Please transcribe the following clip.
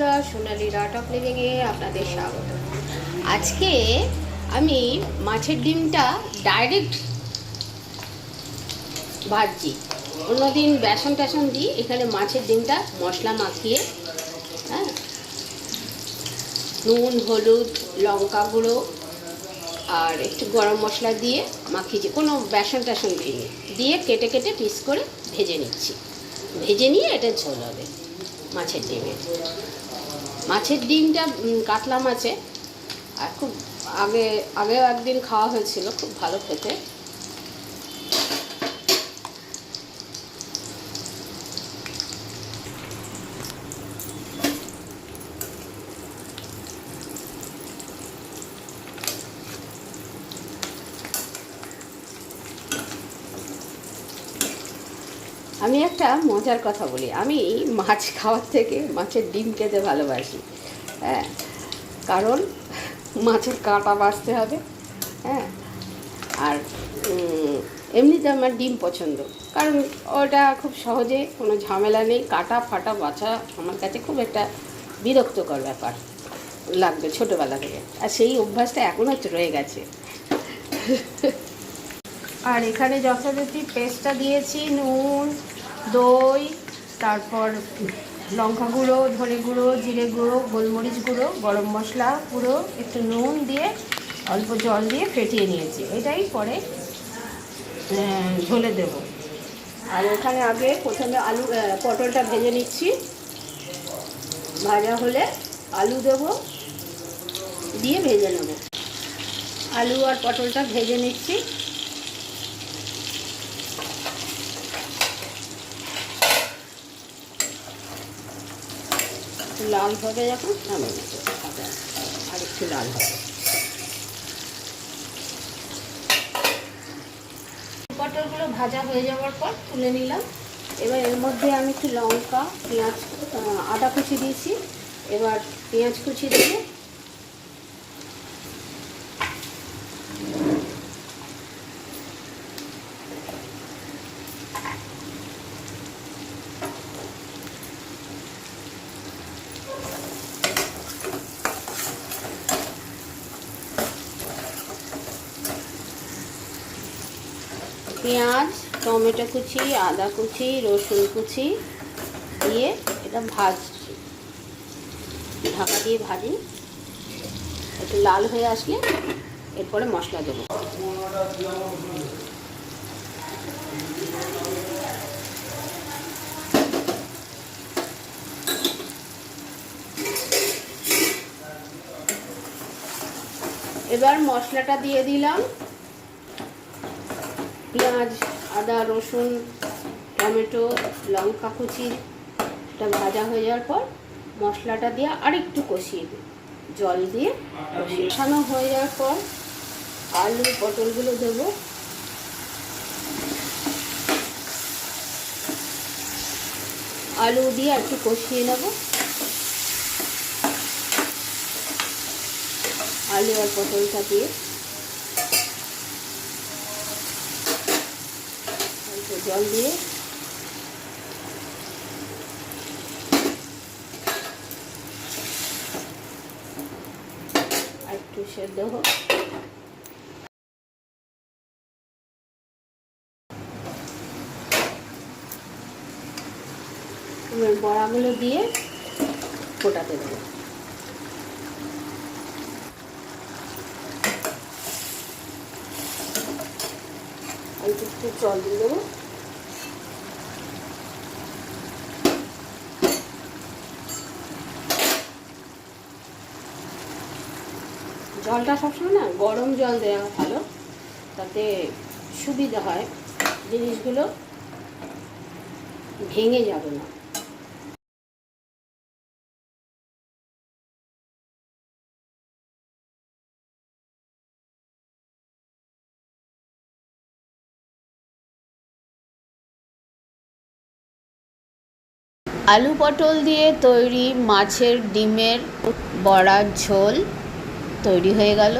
বন্ধুরা, সোনালি রাট অফ লিভিংয়ে আপনাদের স্বাগত। আজকে আমি মাছের ডিমটা ডাইরেক্ট ভাজছি। অন্যদিন বেসন টেসন দিই এখানে মাছের ডিমটা মশলা মাখিয়ে হ্যাঁ নুন, হলুদ, লঙ্কা গুঁড়ো আর একটু গরম মশলা দিয়ে মাখিয়েছি। কোনো বেসন টেসন দিইনি। দিয়ে কেটে কেটে পিস করে ভেজে নিচ্ছি। ভেজে নিয়ে এটা ঝোল হবে মাছের ডিমের মাছের ডিমটা কাতলা মাছে। আর খুব আগে আগেও একদিন খাওয়া হয়েছিল খুব ভালো খেতে। আমি একটা মজার কথা বলি। আমি মাছ খাওয়ার থেকে মাছের ডিম খেতে ভালোবাসি। হ্যাঁ কারণ মাছের কাঁটা বাঁচতে হবে হ্যাঁ। আর এমনিতে আমার ডিম পছন্দ। কারণ ওটা খুব সহজে কোনো ঝামেলা নেই, কাটা ফাটা বাছা আমার কাছে খুব একটা বিরক্তকর ব্যাপার লাগবে ছোটোবেলা থেকে। আর সেই অভ্যাসটা এখনও রয়ে গেছে। আর এখানে যথারীতি পেস্টটা দিয়েছি, নুন, দই, তারপর লঙ্কা গুঁড়ো, ধনে গুঁড়ো, জিরে গুঁড়ো, গোলমরিচ গুঁড়ো, গরম মশলা পুরো একটু নুন দিয়ে অল্প জল দিয়ে ফেটিয়ে নিয়েছি। এটাই পরে ঝোলে দেব। আর ওখানে আগে প্রথমে আলু পটলটা ভেজে নিচ্ছি। ভাজা হলে আলু দেব, দিয়ে ভেজে নেব। আলু আর পটলটা ভেজে নিচ্ছি। একটু লাল হবে এখন নামিয়ে ভাজা আর একটু লাল হবে। পটলগুলো ভাজা হয়ে যাওয়ার পর তুলে নিলাম। এবার এর মধ্যে আমি একটু লঙ্কা, পেঁয়াজ আদা কুচি দিয়েছি। এবার পেঁয়াজ কুচি দিয়ে পেঁয়াজ, টমেটো কুচি, আদা কুচি, রসুন কুচি দিয়ে এটা ভাজছি। ঢাকা দিয়ে ভাজি। একটু লাল হয়ে আসলে এরপরে মশলা দেবো। এবার মশলাটা দিয়ে দিলাম। পেঁয়াজ, আদা, রসুন, টমেটো, লঙ্কা কুচি, এটা ভাজা হয়ে যাওয়ার পর মশলাটা দিয়ে আরেকটু কষিয়ে দিই। জল দিয়ে কষানো হয়ে যাওয়ার পর আলু, পটলগুলো দেবো আলু দিয়ে একটু কষিয়ে নেব। আলু আর পটলটা দিয়ে অল্প জল দিয়ে। একটু সেদ্ধ হোক। বড়াগুলো দিয়ে ফোটাতে দেবো। একটু জল দিয়ে দেবো। জলটা সবসময় না গরম জল দেওয়া ভালো, তাতে সুবিধা হয়, জিনিসগুলো ভেঙে যাবে না। আলু পটল দিয়ে তৈরি মাছের ডিমের বড়ার ঝোল। তৈরি হয়ে গেল।